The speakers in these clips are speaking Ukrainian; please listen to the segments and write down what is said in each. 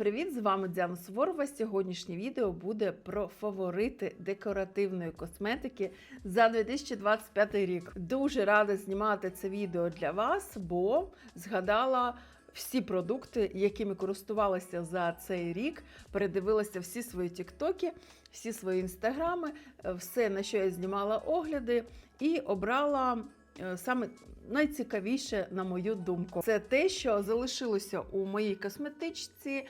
привіт! З вами Діана Суворова. Сьогоднішнє відео буде про фаворити декоративної косметики за 2025 рік. Дуже рада знімати це відео для вас, бо згадала всі продукти, якими користувалася за цей рік. Передивилася всі свої тіктоки, всі свої інстаграми, все на що я знімала огляди, і обрала. е, Саме найцікавіше, на мою думку, це те, що залишилося у моїй косметичці.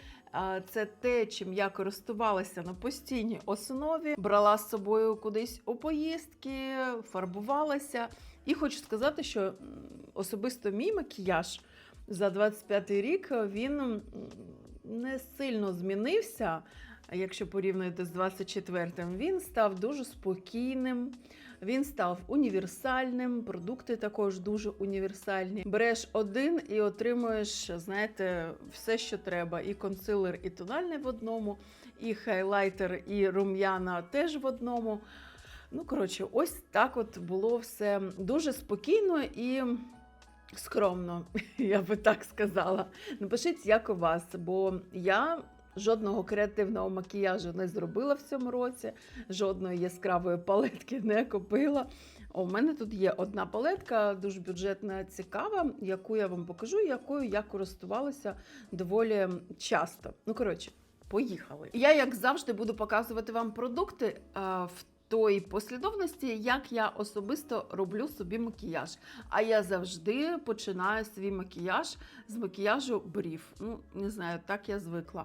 Це те, чим я користувалася на постійній основі, брала з собою кудись у поїздки, фарбувалася. І хочу сказати, що особисто мій макіяж за 25 рік він не сильно змінився. Якщо порівнювати з 24-м, він став дуже спокійним, він став універсальним. Продукти також дуже універсальні. Береш один і отримуєш, знаєте, все, що треба: і консилер, і тональний в одному, і хайлайтер, і рум'яна теж в одному. Ну, коротше, ось так от було все дуже спокійно і скромно, я би так сказала. Напишіть, як у вас, бо я. Жодного креативного макіяжу не зробила в цьому році, жодної яскравої палетки не купила. У мене тут є одна палетка, дуже бюджетна, цікава, яку я вам покажу, якою я користувалася доволі часто. Ну, коротше, поїхали. Я, як завжди, буду показувати вам продукти в той послідовності, як я особисто роблю собі макіяж. А я завжди починаю свій макіяж з макіяжу брів. Ну, не знаю, так я звикла.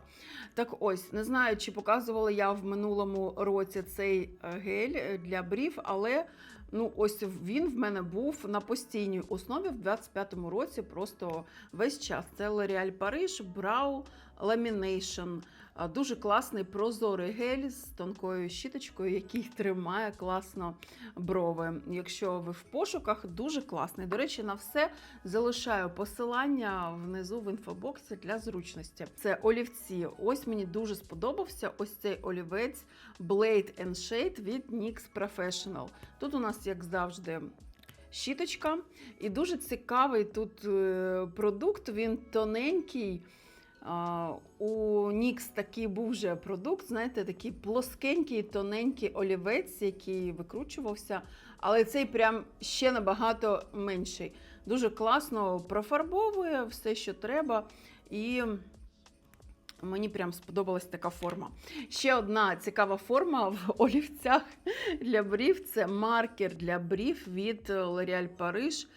Так ось, не знаю, чи показувала я в минулому році цей е, гель для брів, але ну, ось він в мене був на постійній основі в 25-му році, просто весь час. Це L'Oréal Paris Brow Lamination. Дуже класний прозорий гель з тонкою щіточкою, який тримає класно брови. Якщо ви в пошуках, дуже класний. До речі, на все залишаю посилання внизу в інфобоксі для зручності. Це олівці. Ось мені дуже сподобався ось цей олівець Blade and Shade від NYX Professional. Тут у нас, як завжди, щіточка. І дуже цікавий тут е, продукт. Він тоненький. У Нікс такий був вже продукт, знаєте, такий плоскенький, тоненький олівець, який викручувався, але цей прям ще набагато менший. Дуже класно профарбовує все, що треба. І мені прям сподобалась така форма. Ще одна цікава форма в олівцях для брів це маркер для брів від L'Oréal Paris.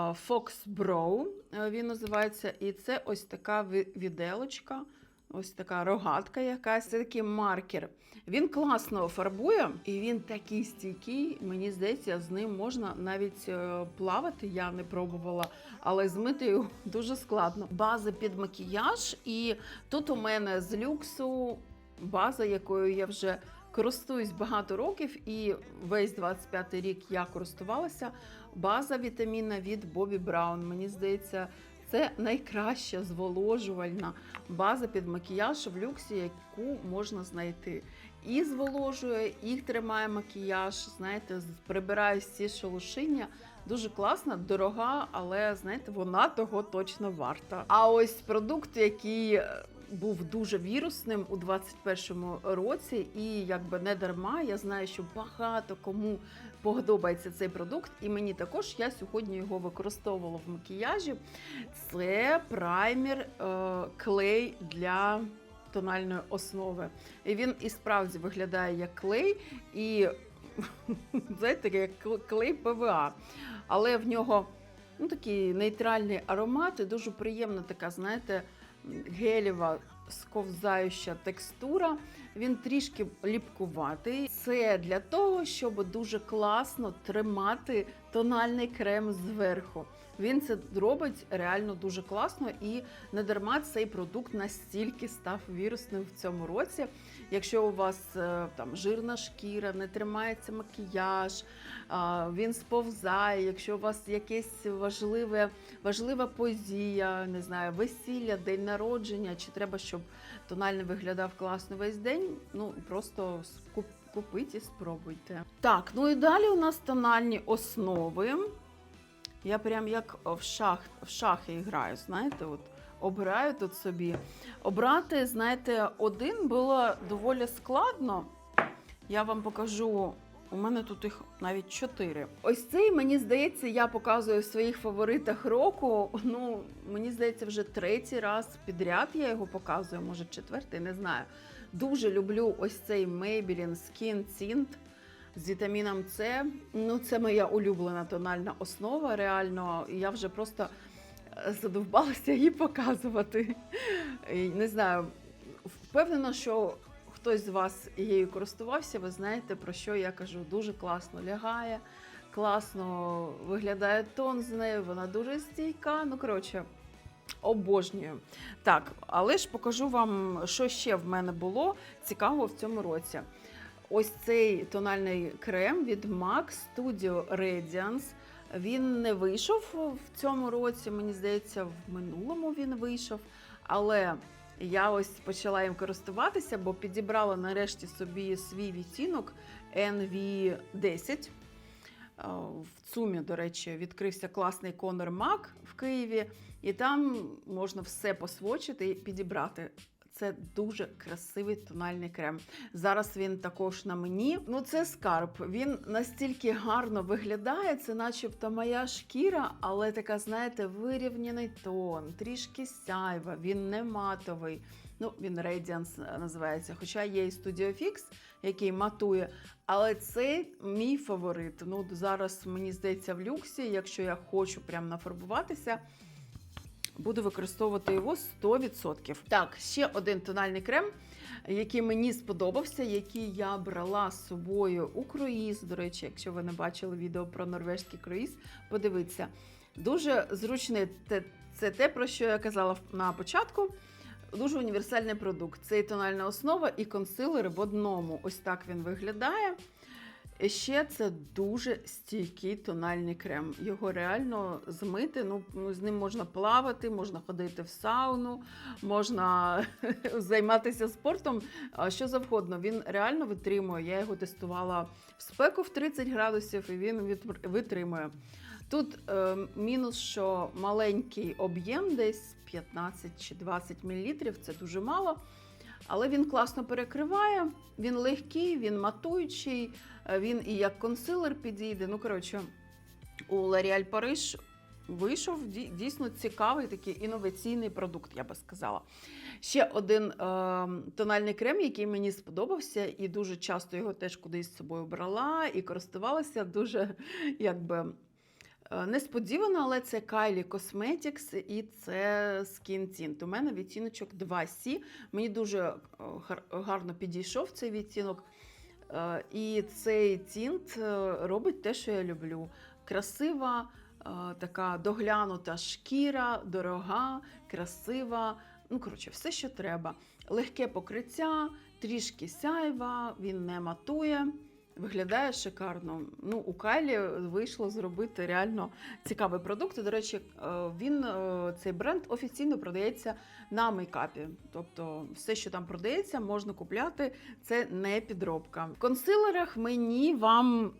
Fox Brow він називається. І це ось така ві- віделочка, ось така рогатка якась. Це такий маркер. Він класно фарбує, і він такий стійкий. Мені здається, з ним можна навіть е, плавати. Я не пробувала, але змити його дуже складно. База під макіяж, і тут у мене з люксу база, якою я вже користуюсь багато років, і весь 25-й рік я користувалася. База вітамінна від Бобі Браун. Мені здається, це найкраща зволожувальна база під макіяж в люксі, яку можна знайти. І зволожує, і тримає макіяж, знаєте, прибирає всі шелушиння. Дуже класна, дорога, але знаєте, вона того точно варта. А ось продукт, який е, був дуже вірусним у 21-му році, і якби не дарма, я знаю, що багато кому подобається цей продукт, і мені також я сьогодні його використовувала в макіяжі. Це праймер е, клей для тональної основи. І він і справді виглядає як клей, і знаєте, як клей ПВА. Але в нього ну, такий нейтральний аромат і дуже приємна така, знаєте, гелєва сковзаюча текстура. Він трішки ліпкуватий. Це для того, щоб дуже класно тримати тональний крем зверху. Він це робить реально дуже класно і не дарма цей продукт настільки став вірусним в цьому році. Якщо у вас е, там жирна шкіра, не тримається макіяж, він сповзає. Якщо у вас якесь важливе, важлива подія, не знаю, весілля, день народження, чи треба, щоб тональний виглядав класно весь день, ну просто купіть і спробуйте. Так, ну і далі у нас тональні основи. Я прям як в шах, в шахи граю, знаєте, от обираю тут собі. Обрати, знаєте, один було доволі складно. Я вам покажу. У мене тут їх навіть чотири. Ось цей, мені здається, я показую в своїх фаворитах року. Ну, мені здається, вже третій раз підряд я його показую, може четвертий, не знаю. Дуже люблю ось цей Maybelline Skin Tint з вітаміном С. Ну, це моя улюблена тональна основа. Реально, я вже просто задовбалася її показувати. Не знаю, впевнена, що хтось з вас її користувався, ви знаєте, про що я кажу. Дуже класно лягає, класно виглядає тон з нею, вона дуже стійка. Ну, коротше, обожнюю. Так, але ж покажу вам, що ще в мене було цікавого в цьому році. Ось цей тональний крем від MAC Studio Radiance. Він не вийшов в цьому році, мені здається, в минулому він вийшов. Але я ось почала їм користуватися, бо підібрала нарешті собі свій відтінок NV10. Е, В ЦУМі, до речі, відкрився класний Conor MAC в Києві, і там можна все посвочити і підібрати. Це дуже красивий тональний крем. Зараз він також на мені. Ну, це скарб. Він настільки гарно виглядає, це начебто моя шкіра, але така, знаєте, вирівняний тон, трішки сяйва, він не матовий. Ну, він Radiance називається. Хоча є і Studio Fix, який матує. Але це мій фаворит. Ну, зараз, мені здається, в люксі, якщо я хочу прям нафарбуватися, буду використовувати його 100%. Так, ще один тональний крем, який мені сподобався, який я брала з собою у круїз. До речі, якщо ви не бачили відео про норвезький круїз, подивіться. Дуже зручний це те, про що я казала на початку. Дуже універсальний продукт. Це і тональна основа, і консилери в одному. Ось так він виглядає. Ще це дуже стійкий тональний крем. Його реально змити. Ну, ну, з ним можна плавати, можна ходити в сауну, можна займатися спортом, що завгодно. Він реально витримує. Я його тестувала в спеку в 30 градусів, і він витримує. Тут е, мінус, що маленький об'єм, десь 15 чи 20 мл, це дуже мало. Але він класно перекриває, він легкий, він матуючий, е, він і як консилер підійде. Ну, коротше, у L'Oréal Paris вийшов дійсно цікавий такий інноваційний продукт, я би сказала. Ще один е, тональний крем, який мені сподобався, і дуже часто його теж кудись з собою брала і користувалася дуже якби. Е, Несподівано, але це Kylie Cosmetics і це Skin Tint. У мене відтіночок 2C. Мені дуже е, гар- гарно підійшов цей відтінок. Е, І цей тінт робить те, що я люблю. Красива, така доглянута шкіра, дорога, красива. Ну, коротше, все, що треба. Легке покриття, трішки сяйва, він не матує. Виглядає шикарно. Ну, у Кайлі вийшло зробити реально цікавий продукт. До речі, е, він е, цей бренд офіційно продається на мейкапі. Тобто, все, що там продається, можна купляти. Це не підробка. В консилерах мені вам.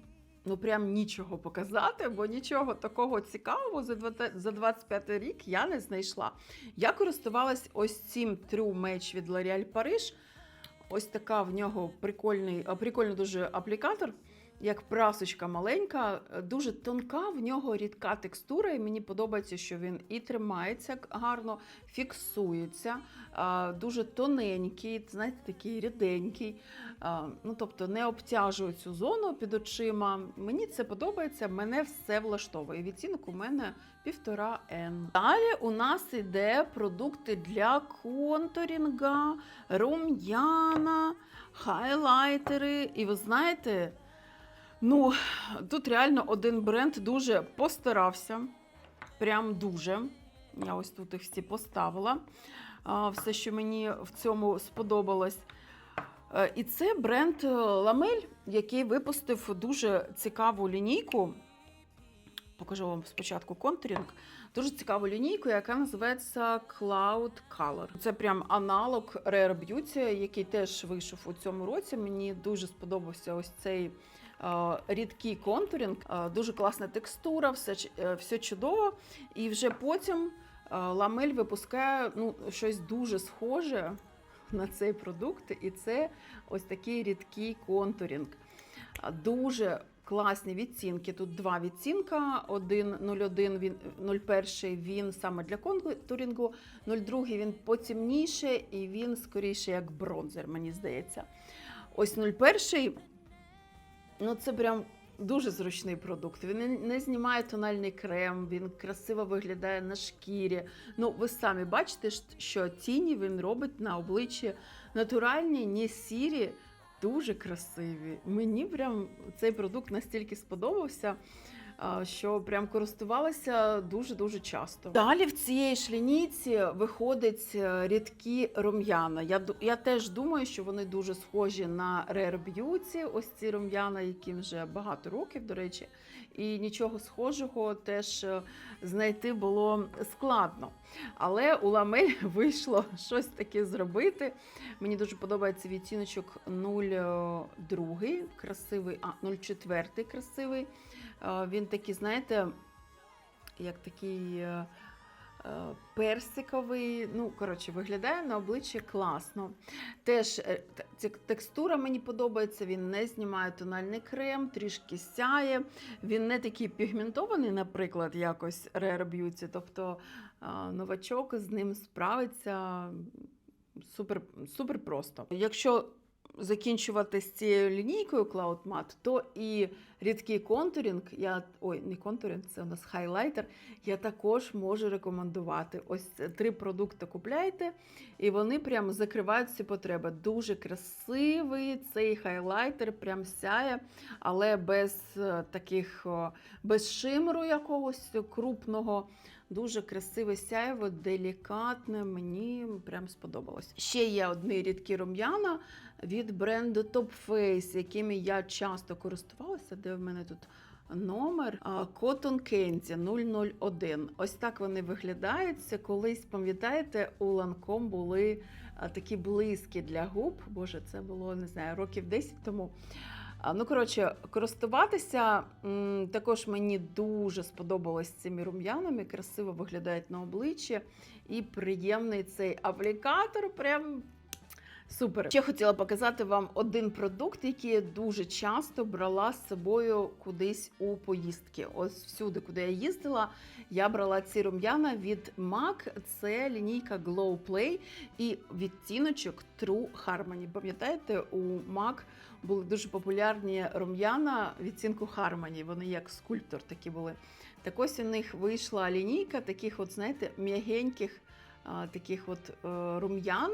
Ну, прям нічого показати, бо нічого такого цікавого за 20 за 25 рік я не знайшла. Я користувалась ось цим True Match від L'Oréal Paris. Ось така в нього прикольний, а, прикольний дуже аплікатор, як прасочка маленька, е, дуже тонка, в нього рідка текстура, і мені подобається, що він і тримається гарно, фіксується, дуже тоненький, знаєте, такий ріденький. Ну, тобто не обтяжує цю зону під очима. Мені це подобається, мене все влаштовує. Відцінок у мене півтора N. Далі у нас іде продукти для контурінга, рум'яна, хайлайтери. І ви знаєте, ну, тут реально один бренд дуже постарався. Прям дуже. Я ось тут їх всі поставила. Все, що мені в цьому сподобалось. Е, І це бренд е, Ламель, який випустив дуже цікаву лінійку. Покажу вам спочатку контурінг. Дуже цікаву лінійку, яка називається Cloud Color. Це прям аналог Rare Beauty, який теж вийшов у цьому році. Мені дуже сподобався ось цей рідкий контурінг. Е, дуже класна текстура, все, е, все чудово. І вже потім Ламель випускає ну, щось дуже схоже на цей продукт, і це ось такий рідкий контурінг. Дуже класні відцінки. Тут два відцінка: один 01, він 01 він саме для контурінгу, 02 він потемніше і він скоріше як бронзер, мені здається. Ось 01, ну це прям дуже зручний продукт. Він не- знімає тональний крем, він красиво виглядає на шкірі. Ну, ви самі бачите, що тіні він робить на обличчі натуральні, не сірі, дуже красиві. Мені прям цей продукт настільки сподобався. Що прям користувалася дуже-дуже часто. Далі в цієї ж виходить е, рідкі рум'яна. Я, я теж думаю, що вони дуже схожі на Rare Beauty, ось ці рум'яна, яким вже багато років, до речі, і нічого схожого теж е, знайти було складно. Але у Ламель вийшло щось таке зробити. Мені дуже подобається відтіночок 02, красивий, а 04 красивий. Е, Він такий, знаєте, як такий е, е, персиковий. Ну, коротше, виглядає на обличчі класно. Теж текстура мені подобається, він не знімає тональний крем, трішки сяє. Він не такий пігментований, наприклад, якось Rare Beauty. Тобто новачок з ним справиться супер, супер просто. Якщо закінчувати з цією лінійкою Cloud Matte, то і рідкий контурінг, я ой, не контурінг, це у нас хайлайтер. Я також можу рекомендувати. Ось три продукти купляйте, і вони прям закривають всі потреби. Дуже красивий цей хайлайтер, прям сяє, але без е, таких без шимеру якогось крупного. Дуже красиве сяєво, делікатне, мені прям сподобалось. Ще є одні рідкі рум'яна від бренду Top Face, якими я часто користувалася, де в мене тут номер Cotton Candy 001. Ось так вони виглядають. Колись, пам'ятаєте, у Lancome були такі блиски для губ. Боже, це було не знаю, років 10 тому. Ну, коротше, користуватися також мені дуже сподобалось цими рум'янами, красиво виглядають на обличчі. І приємний цей аплікатор. Прям супер. Ще хотіла показати вам один продукт, який я дуже часто брала з собою кудись у поїздки. Ось всюди, куди я їздила, я брала ці рум'яна від MAC. Це лінійка Glow Play і відтіночок True Harmony. Пам'ятаєте, у MAC були дуже популярні рум'яна відцінку Harmony. Вони як скульптор такі були. Так ось у них вийшла лінійка таких, от, знаєте, м'ягеньких таких от е, рум'ян.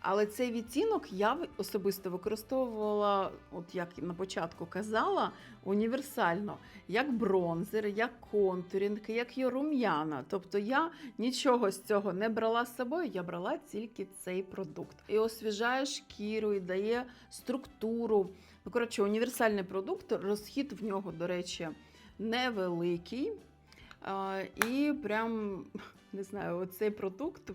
Але цей відтінок я особисто використовувала, от як на початку казала, універсально, як бронзер, як контурінг, як і рум'яна. Тобто я нічого з цього не брала з собою, я брала тільки цей продукт. І освіжає шкіру, і дає структуру. Ну, коротше, універсальний продукт, розхід в нього, до речі, невеликий. І прям не знаю, оцей продукт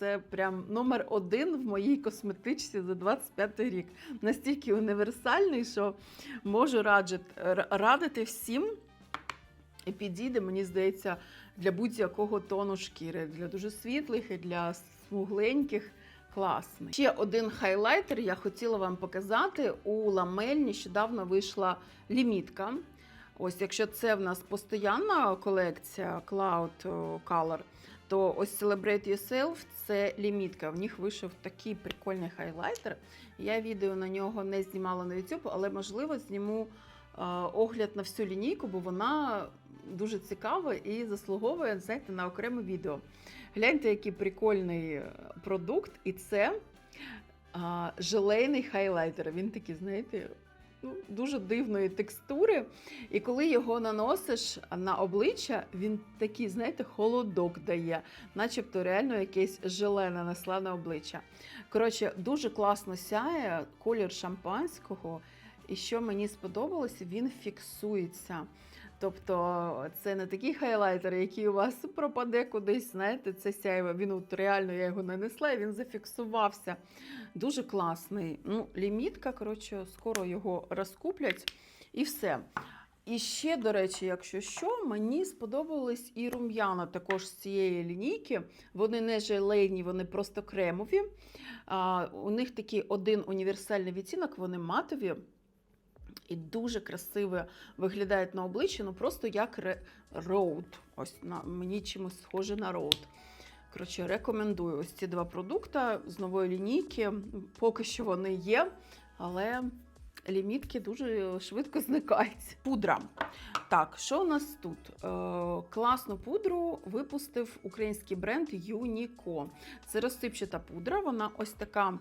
це прям номер один в моїй косметичці за 25 рік. Настільки універсальний, що можу раджити, радити всім. І підійде, мені здається, для будь-якого тону шкіри, для дуже світлих і для смугленьких. Класний. Ще один хайлайтер я хотіла вам показати. У Ламель нещодавно вийшла лімітка. Ось, якщо це в нас постійна колекція Cloud Color, то ось Celebrate Yourself це лімітка. В них вийшов такий прикольний хайлайтер. Я відео на нього не знімала на YouTube, але можливо зніму е, огляд на всю лінійку, бо вона дуже цікава і заслуговує знаєте, на окреме відео. Гляньте, який прикольний е, продукт, і це а, желейний хайлайтер. Він такий, знаєте, ну, дуже дивної текстури. І коли його наносиш на обличчя, він такий, знаєте, холодок дає, начебто реально якесь желе нанесла на обличчя. Коротше, дуже класно сяє колір шампанського. І що мені сподобалося, він фіксується. Тобто це не такий хайлайтер, який у вас пропаде кудись, знаєте, це сяєво. Він от реально я його нанесла і він зафіксувався. Дуже класний. Ну, лімітка, коротше, скоро його розкуплять і все. І ще, до речі, якщо що, мені сподобались і рум'яна також з цієї лінійки. Вони не желейні, вони просто кремові. А, у них такий один універсальний відтінок, вони матові. І дуже красиво виглядають на обличчі, ну просто як роуд. Ось на мені чимось схоже на роуд. Коротше, рекомендую ось ці два продукти з нової лінійки. Поки що вони є, але лімітки дуже швидко зникають. Пудра. Так, що у нас тут? Е, класну пудру випустив український бренд Юніко. Це розсипчата пудра, вона ось така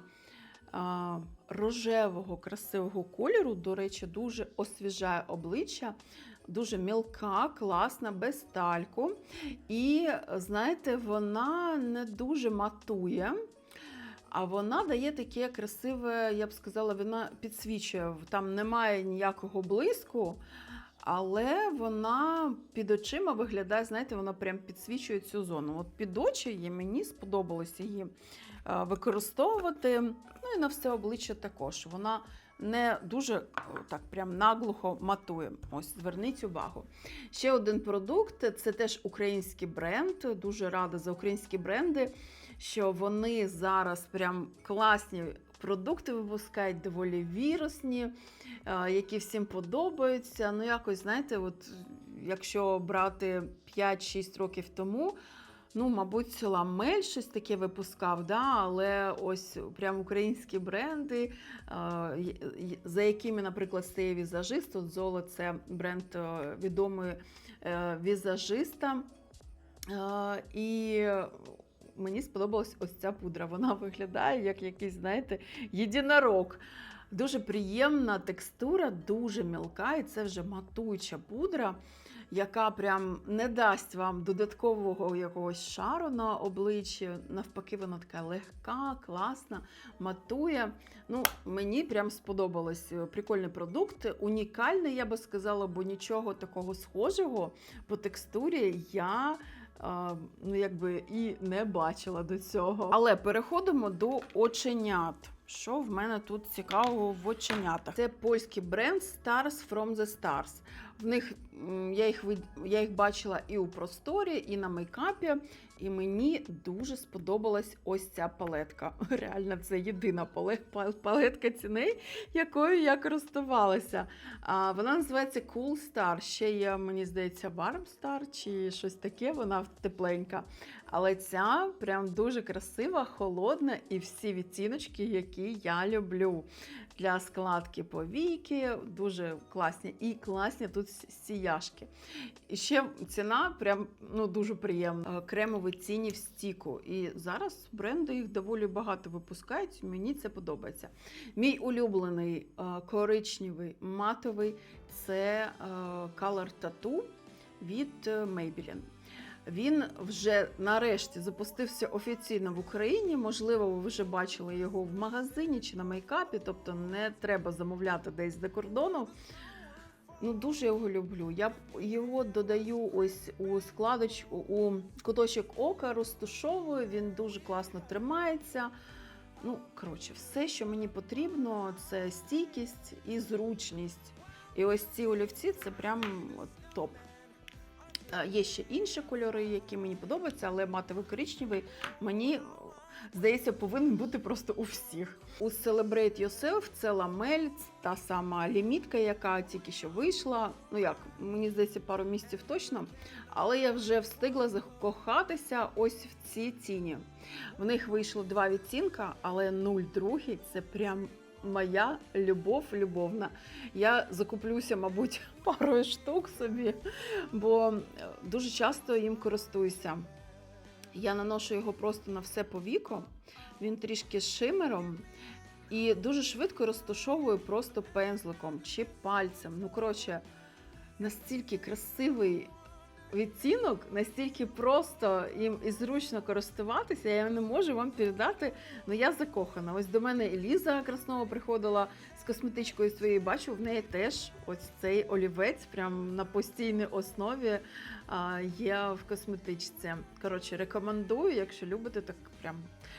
рожевого, красивого кольору. До речі, дуже освіжає обличчя, дуже мілка, класна, без тальку. І знаєте, вона не дуже матує. А вона дає таке красиве, я б сказала, вона підсвічує. Там немає ніякого блиску, але вона під очима виглядає, знаєте, вона прям підсвічує цю зону. От під очі мені сподобалося її використовувати. Ну і на все обличчя також. Вона не дуже е, так прям наглухо матує. Ось зверніть увагу. Ще один продукт це теж український бренд. Дуже рада за українські бренди, що вони зараз прям класні продукти випускають, доволі вірусні, е, які всім подобаються. Ну, якось, знаєте, от якщо брати 5-6 років тому. Ну, мабуть, ламель щось таке випускав, да? але ось прям українські бренди, е, за якими, наприклад, стає візажист. От Золо це бренд е, відомої е, візажиста. І мені сподобалась ось ця пудра. Вона виглядає як якийсь, знаєте, єдинорог. Дуже приємна текстура, дуже мілка, і це вже матуюча пудра, яка прям не дасть вам додаткового якогось шару на обличчі. Навпаки, вона така легка, класна, матує. Ну, мені прям сподобалось. Прикольний продукт, унікальний, я би сказала, бо нічого такого схожого по текстурі я. Ну, якби і не бачила до цього. Але переходимо до оченят. Що в мене тут цікавого в оченятах? Це польський бренд Stars from the Stars. В них я їх я їх бачила і у просторі, і на мейкапі. І мені дуже сподобалась ось ця палетка. Реально, це єдина палетка ціней, якою я користувалася. Вона називається Cool Star. Ще є, мені здається, Warm Star чи щось таке. Вона тепленька. Але ця прям дуже красива, холодна і всі відтіночки, які я люблю. Для складки повіки дуже класні. І класні тут сіяшки. І ще ціна прям ну, дуже приємна. Е, Кремові ціні в стіку. І зараз бренди їх доволі багато випускають. Мені це подобається. Мій улюблений е, коричневий матовий це е, Color Tattoo від Maybelline. Він вже нарешті запустився офіційно в Україні. Можливо, ви вже бачили його в магазині чи на мейкапі, тобто не треба замовляти десь за кордону. Ну, дуже його люблю. Я його додаю ось у складочку, у куточок ока, розтушовую, він дуже класно тримається. Ну, коротше, все, що мені потрібно, це стійкість і зручність. І ось ці олівці це прям топ. Е, Є ще інші кольори, які мені подобаються, але матовий коричневий мені здається повинен бути просто у всіх. У Celebrate Yourself це ламель, та сама лімітка, яка тільки що вийшла. Ну як, мені здається, пару місяців точно. Але я вже встигла закохатися ось в ці ціні. В них вийшло два відцінка, але 0,2 це прям. Моя любов любовна. Я закуплюся, мабуть, парою штук собі, бо е, дуже часто їм користуюся. Я наношу його просто на все повіко, він трішки з шимером і дуже швидко розташовую просто пензликом чи пальцем. Ну, коротше, настільки красивий відтінок, настільки просто їм і зручно користуватися, я не можу вам передати. Ну я закохана. Ось до мене Еліза Краснова приходила з косметичкою своєю. Бачу, в неї теж ось цей олівець, прям на постійній основі є в косметичці. Коротше, рекомендую, якщо любите, так прям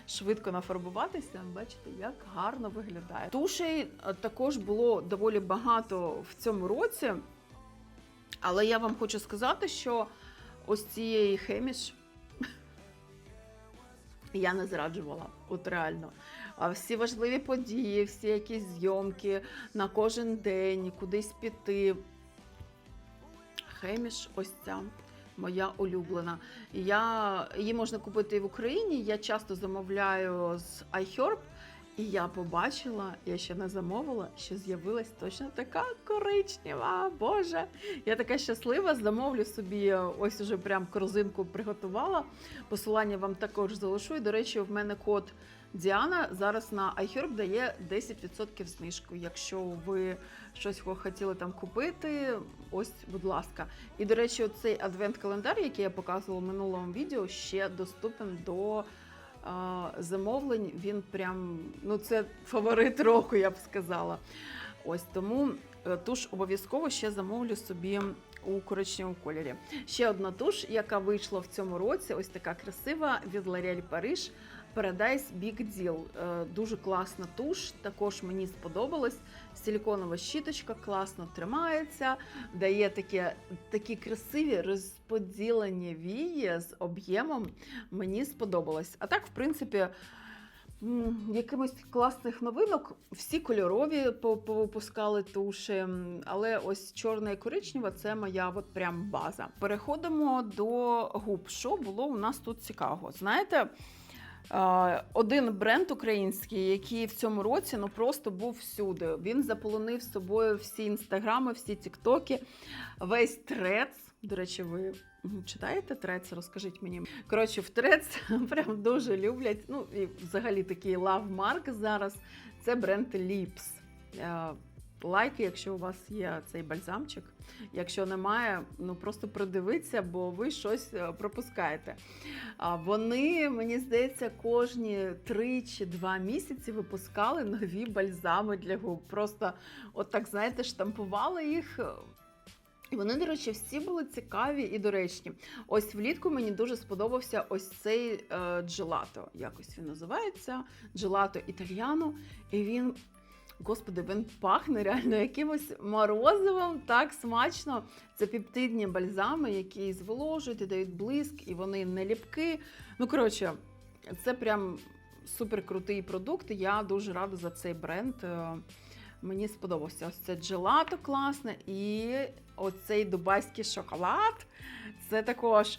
швидко нафарбуватися. Бачите, як гарно виглядає. Тушей е, також було доволі багато в цьому році. Але я вам хочу сказати, що ось цієї хеміш я не зраджувала, от реально. Всі важливі події, всі якісь зйомки на кожен день, кудись піти. Хеміш, ось ця моя улюблена. Я, її можна купити і в Україні. Я часто замовляю з iHerb. І я побачила, я ще не замовила, що з'явилась точно така коричнева. Боже, я така щаслива. Замовлю собі ось уже прям корзинку приготувала. Посилання вам також залишу. І, до речі, в мене код Діана зараз на iHerb дає 10% знижку. Якщо ви щось хотіли там купити, ось, будь ласка. І, до речі, цей адвент-календар, який я показувала в минулому відео, ще доступен до замовлень. Він прям, ну це фаворит року, я б сказала. Ось тому е, туш обов'язково ще замовлю собі у коричневому кольорі. Ще одна туш, яка вийшла в цьому році, ось така красива від L'Oréal Paris. Paradise Big Deal. Е, Дуже класна туш, також мені сподобалась. Силіконова щіточка класно тримається, дає такі, такі красиві розподілені вії з об'ємом. Мені сподобалось. А так, в принципі, якимось класних новинок. Всі кольорові повипускали туші, але ось чорна і коричнева це моя от прям база. Переходимо до губ. Що було у нас тут цікавого? Знаєте, один бренд український, який в цьому році ну просто був всюди. Він заполонив собою всі інстаграми, всі тіктоки, весь трец. До речі, ви читаєте трец? Розкажіть мені. Коротше, в трец прям дуже люблять. Ну і взагалі такий лавмарк зараз. Це бренд Lips. Лайки, якщо у вас є цей бальзамчик. Якщо немає, ну просто придивіться, бо ви щось е, пропускаєте. Вони, мені здається, кожні 3 чи 2 місяці випускали нові бальзами для губ. Просто, от так, знаєте, штампували їх. І вони, до речі, всі були цікаві і доречні. Ось влітку мені дуже сподобався ось цей е, джелато. Якось він називається джелато італьяно. І він, господи, він пахне реально якимось морозивом, так смачно. Це пептидні бальзами, які зволожують і дають блиск, і вони не ліпки. Ну, коротше, це прям супер крутий продукт. Я дуже рада за цей бренд. Е, Мені сподобався ось це джелато класне, і оцей дубайський шоколад. Це також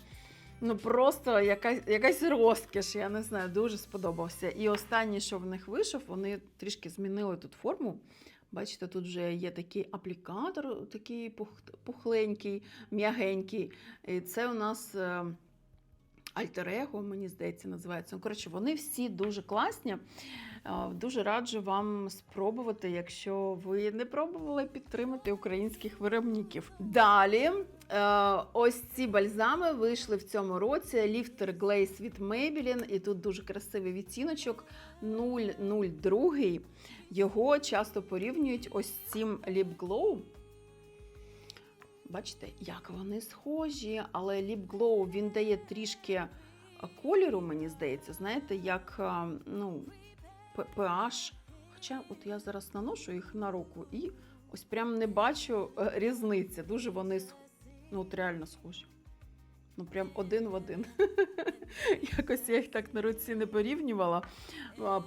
ну просто якась, якась розкіш, я не знаю, дуже сподобався. І останнє, що в них вийшов, вони трішки змінили тут форму. Бачите, тут вже є такий аплікатор, такий пух- пухленький, м'ягенький. І це у нас е, альтер-его, мені здається, називається. Ну, коротше, вони всі дуже класні. Е, Дуже раджу вам спробувати, якщо ви не пробували підтримати українських виробників. Далі, ось ці бальзами вийшли в цьому році. Lifter Glaze від Maybelline, і тут дуже красивий відтіночок 002. Його часто порівнюють ось цим Lip Glow. Бачите, як вони схожі, але Lip Glow він дає трішки е, кольору, мені здається, знаєте, як е, ну, PH. Хоча от я зараз наношу їх на руку і ось прям не бачу е, різниці. Дуже вони сх- ну, от реально схожі. Ну, прям один в один. Якось я їх так на руці не порівнювала.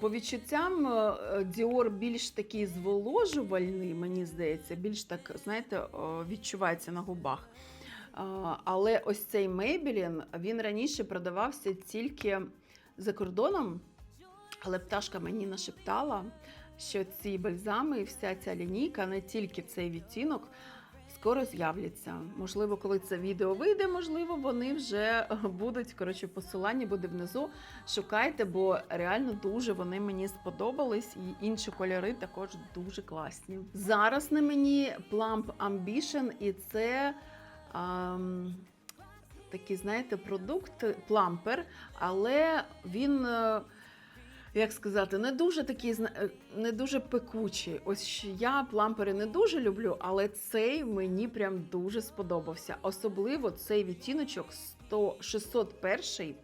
По відчуттям, е, Dior більш такий зволожувальний, мені здається, більш так, знаєте, відчувається на губах. Але ось цей Maybelline, він раніше продавався тільки за кордоном. Але пташка мені нашептала, що ці бальзами і вся ця лінійка, не тільки цей відтінок, скоро з'являться. Можливо, коли це відео вийде, можливо, вони вже будуть. Коротше, посилання буде внизу. Шукайте, бо реально дуже вони мені сподобались, і інші кольори також дуже класні. Зараз на мені Plump Ambition, і це. ам, Такий, знаєте, продукт плампер, але він е, як сказати, не дуже такий, е, не дуже пекучий. Ось я плампери не дуже люблю, але цей мені прям дуже сподобався. Особливо цей відтіночок 100, 601.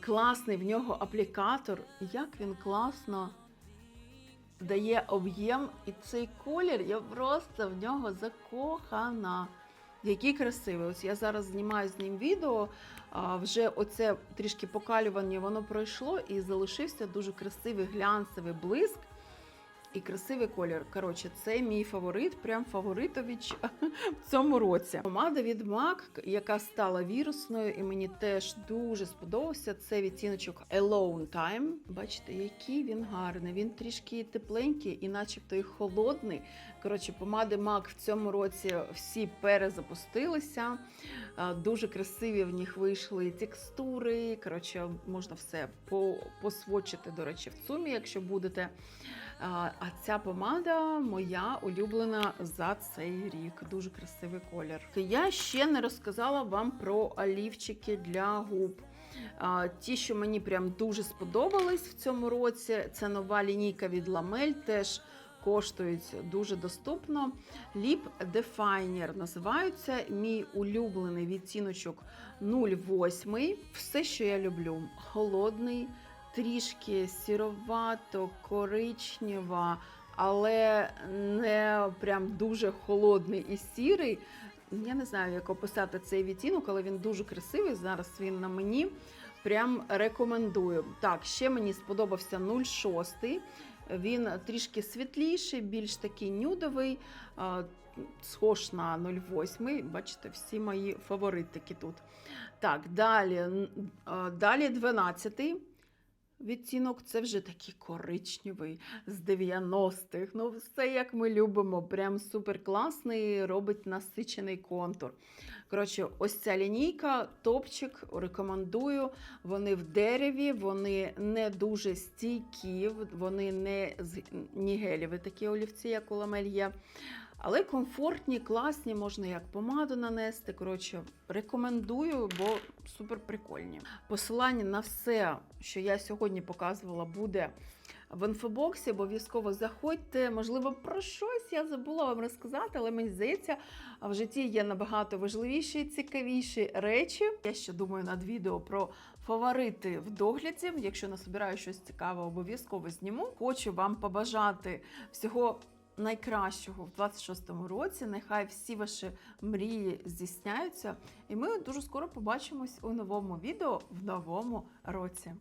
Класний в нього аплікатор. Як він класно дає об'єм. І цей колір, я просто в нього закохана. Який красивий. Ось я зараз знімаю з ним відео. Вже оце трішки покалювання воно пройшло і залишився дуже красивий глянцевий блиск і красивий колір. Коротше, це мій фаворит, прям фаворитович в цьому році. Помада від MAC, яка стала вірусною, і мені теж дуже сподобався. Це відтіночок Alone Time. Бачите, який він гарний. Він трішки тепленький і начебто і холодний. Коротше, помади MAC в цьому році всі перезапустилися. Дуже красиві в них вийшли текстури. Коротше, можна все по- посвочити, до речі, в цумі, якщо будете. А ця помада моя улюблена за цей рік. Дуже красивий колір. Я ще не розказала вам про олівчики для губ. Ті, що мені прям дуже сподобались в цьому році, це нова лінійка від Ламель, теж коштують дуже доступно. Lip Definer називаються. Мій улюблений відтіночок 08. Все, що я люблю: холодний, трішки сіровато, коричнева, але не прям дуже холодний і сірий. Я не знаю, як описати цей відтінок, але він дуже красивий. Зараз він на мені. Прям рекомендую. Так, ще мені сподобався 06. Він трішки світліший, більш такий нюдовий, схож на 08. Бачите, всі мої фаворитики тут. Так, далі, далі 12 відтінок це вже такий коричневий з 90-х. Ну, все як ми любимо. Прям супер класний, робить насичений контур. Коротше, ось ця лінійка, топчик, рекомендую. Вони в дереві, вони не дуже стійкі, вони не з- ні такі олівці, як у ламель. Але комфортні, класні, можна як помаду нанести. Коротше, рекомендую, бо супер прикольні. Посилання на все, що я сьогодні показувала, буде в інфобоксі. Обов'язково заходьте. Можливо, про щось я забула вам розказати, але мені здається, в житті є набагато важливіші і цікавіші речі. Я ще думаю над відео про фаворити в догляді. Якщо насобираю щось цікаве, обов'язково зніму. Хочу вам побажати всього найкращого в 26-му році. Нехай всі ваші мрії здійсняються. І ми дуже скоро побачимось у новому відео в новому році.